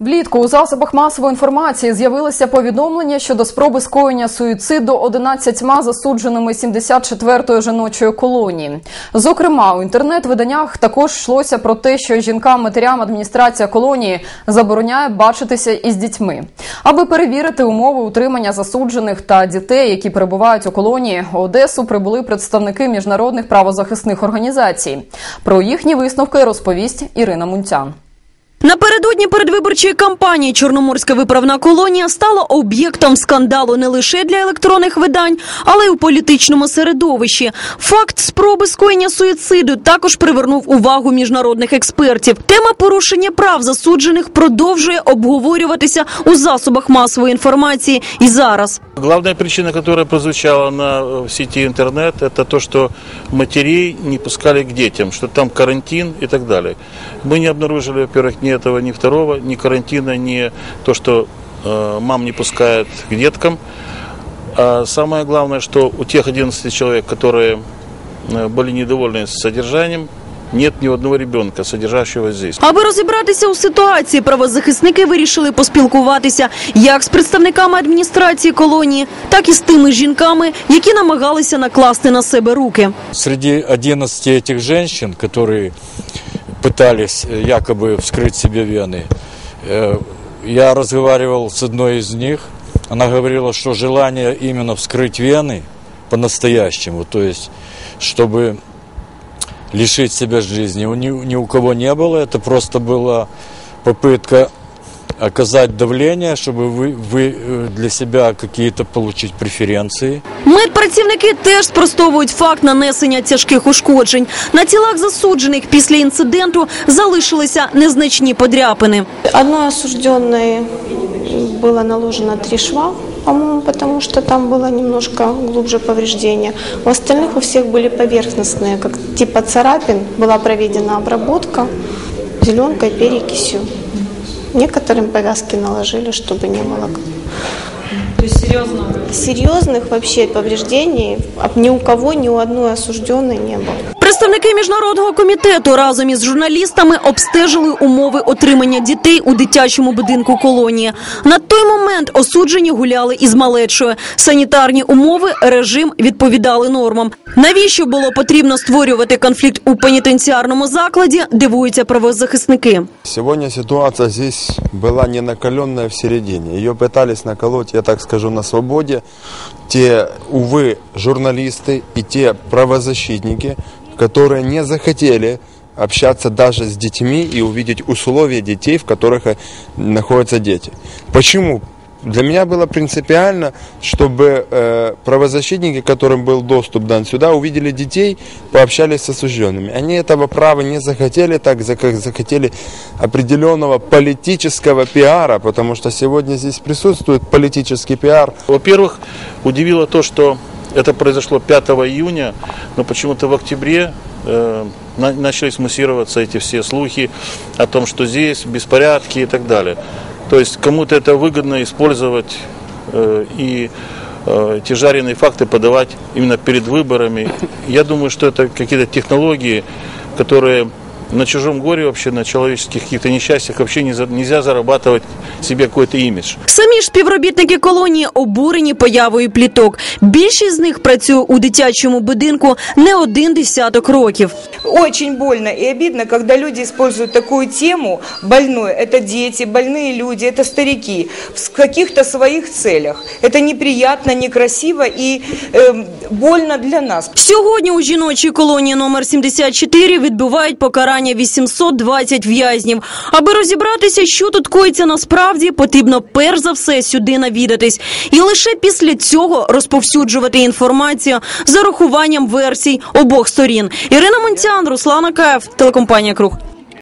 Влітку у засобах масової інформації з'явилися повідомлення щодо спроби скоєння суїциду 11 засудженими 74-ї жіночої колонії. Зокрема, у інтернет-виданнях також йшлося про те, що жінкам-матерям адміністрація колонії забороняє бачитися із дітьми. Аби перевірити умови утримання засуджених та дітей, які перебувають у колонії, у Одесу прибули представники міжнародних правозахисних організацій. Про їхні висновки розповість Ірина Мунтян. Напередодні передвиборчої кампанії Чорноморська виправна колонія стала об'єктом скандалу не лише для електронних видань, але й у політичному середовищі. Факт спроби скоєння суїциду також привернув увагу міжнародних експертів. Тема порушення прав засуджених продовжує обговорюватися у засобах масової інформації і зараз. Главная причина, которая прозвучала на э, в сети интернет, это то, что матерей не пускали к детям, что там карантин и так далее. Мы не обнаружили, во-первых, ни этого, ни второго, ни карантина, ни то, что э, мам не пускают к деткам. А самое главное, что у тех 11 человек, которые э, были недовольны содержанием, нет ни одного ребенка, содержащего здесь. Аби розібратися у ситуації, правозахисники вирішили поспілкуватися як з представниками адміністрації колонії, так і з тими жінками, які намагалися накласти на себе руки. Среди 11 этих женщин, которые пытались э, якобы вскрыть себе вены, э, я разговаривал с одной из них. Она говорила, что желание именно вскрыть вены по-настоящему, то есть чтобы лишить себя жизни, ни, ни у кого не было. Это просто была попытка оказать давление, чтобы вы, вы э, для себя какие-то получить преференции. Медпрацівники теж спростовують факт нанесення тяжких ушкоджень. На тілах засуджених після інциденту залишилися незначні подряпини. Одной осужденной было наложено три шва, по-моему, потому что там было немножко глубже повреждения. У остальных у всех были поверхностные, как типа царапин. Была проведена обработка зеленкой, перекисью. Некоторым повязки наложили, чтобы не было То есть серйозно? серьезных вообще повреждений а ни у кого, ни у одной осужденной не было. Представники міжнародного комітету разом із журналістами обстежили умови отримання дітей у дитячому будинку колонії. На той момент осуджені гуляли із малечою. Санітарні умови, режим відповідали нормам. Навіщо було потрібно створювати конфлікт у пенітенціарному закладі? Дивуються правозахисники. Сегодня ситуация здесь была не накаленная в середине. Ее пытались наколоть, я так скажу, на свободе. Те, увы, журналисты и те правозащитники, которые не захотели общаться даже с детьми и увидеть условия детей, в которых э, находятся дети. Почему? Для меня было принципиально, чтобы э, правозащитники, которым был доступ дан сюда, увидели детей, пообщались с осужденными. Они этого права не захотели, так как захотели определенного политического пиара, потому что сегодня здесь присутствует политический пиар. Во-первых, удивило то, что это произошло 5 июня, но почему-то в октябре э, на- начались муссироваться эти все слухи о том, что здесь беспорядки и так далее. То есть кому-то это выгодно использовать э, и э, эти жареные факты подавать именно перед выборами. Я думаю, что это какие-то технологии, которые на чужом горе вообще, на человеческих каких-то несчастьях вообще не за- нельзя зарабатывать себе какой-то имидж. Самі ж співробітники колонії обурені появою пліток. Більшість з них працює у дитячому будинку не один десяток років. Очень больно и обидно, когда люди используют такую тему больной. Это дети, больные люди, это старики в каких-то своих целях. Это неприятно, некрасиво и эм, больно для нас. Сьогодні у жіночій колонії номер 74 відбувають покарання 820 в'язнів. Аби розібратися, що тут коїться насправді, потрібно перш за все сюди навідатись. І лише після цього розповсюджувати інформацію з урахуванням версій обох сторін. Ірина Монтян, Руслана Каєв, телекомпанія Круг.